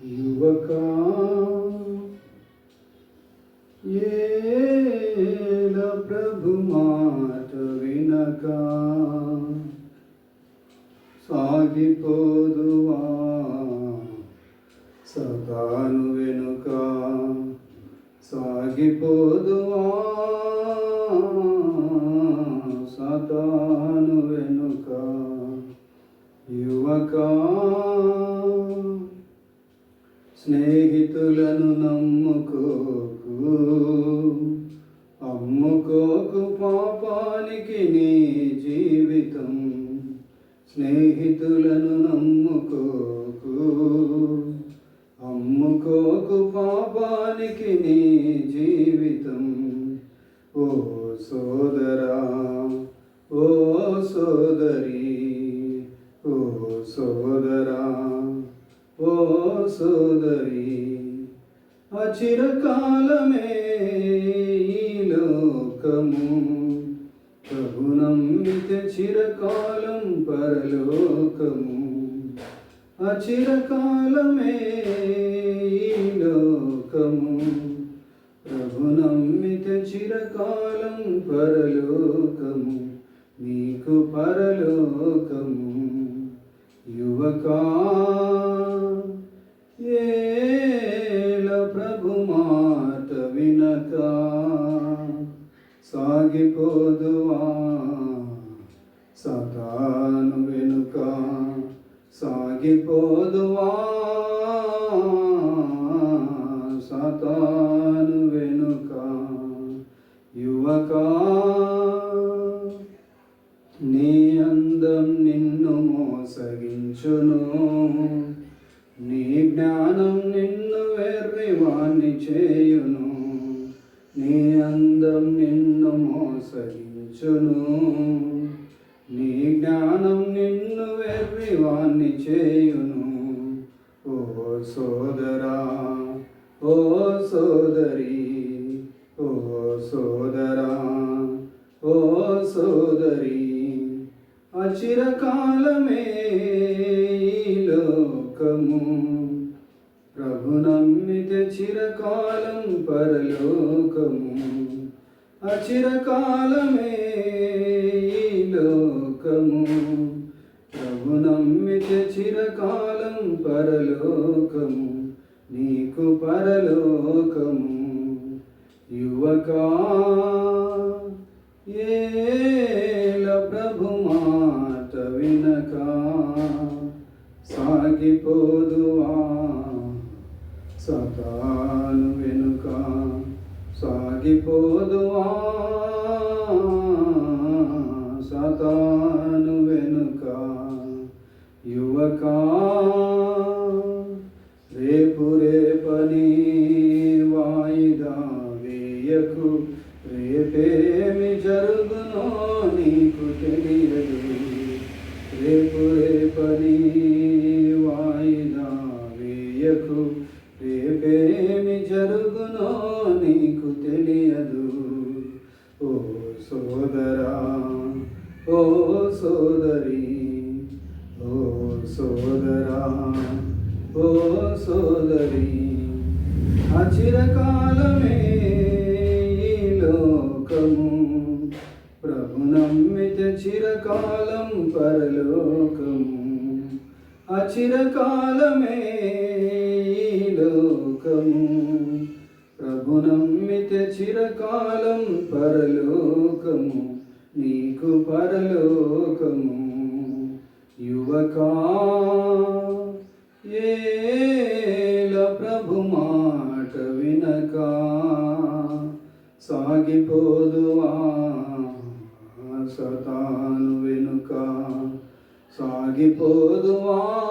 యువక ఏల ప్రభు మాట వినక సాగిపోదువా సదాను వెనుక సాగిపోదువా స్నేహితులను నమ్ముకోకు. అమ్ముకోకు పాపానికి నీ జీవితం. స్నేహితులను నమ్ముకోకు. అమ్ముకోకు పాపానికి నీ జీవితం. ఓ సోదరా ఓ సోదరి ఓ సోదరా. ఓ సోదరి అచిరకాలమే ఈ లోకము. ప్రభునమ్మితే చిరకాలం పరలోకము. అచిరకాలమే ఈ లోకము. ప్రభునమ్మితే చిరకాలం పరలోకము. నీకు పరలోకము. యువకా ఏల ప్రభు మాట వినక సాగిపోదువా? సతాను వెనుక సాగిపోదువా? సతాను వెనుక యువకా వెర్రివాణ్ణి చేయును. నీ అందం నిన్ను మోసగించును. నీ జ్ఞానం నిన్ను వెర్రివాణ్ణి చేయును. ఓ సోదరా ఓ సోదరి ఓ సోదరా ఓ సోదరి అచిరకాలమే లోకము. ప్రభు నమ్మితే చిరకాలం పరలోకము. అచిరకాలమే లోకము. ప్రభు నమ్మితే చిరకాలం పరలోకము. నీకు పరలోకము. యువక ఏల ప్రభు మాట వినక. సాగిపోదువా ಸಕಾಲ ವೆನುಕ ಸಾಗಿಬೋದು ಆ జరుగునో నీకు తెలియదు. ఓ సోదరా ఓ సోదరి ఓ సోదరా ఓ సోదరి అచిరకాలమే లోకము. ప్రభు నమ్మితే చిరకాలం పరలోకము. అచిరకాలమే చిరకాలం పరలోకము నీకు పరలోకము. యువకా ఏల ప్రభు మాట వినక సాగిపోదువా సతాను వెనుక. సాగిపోదువా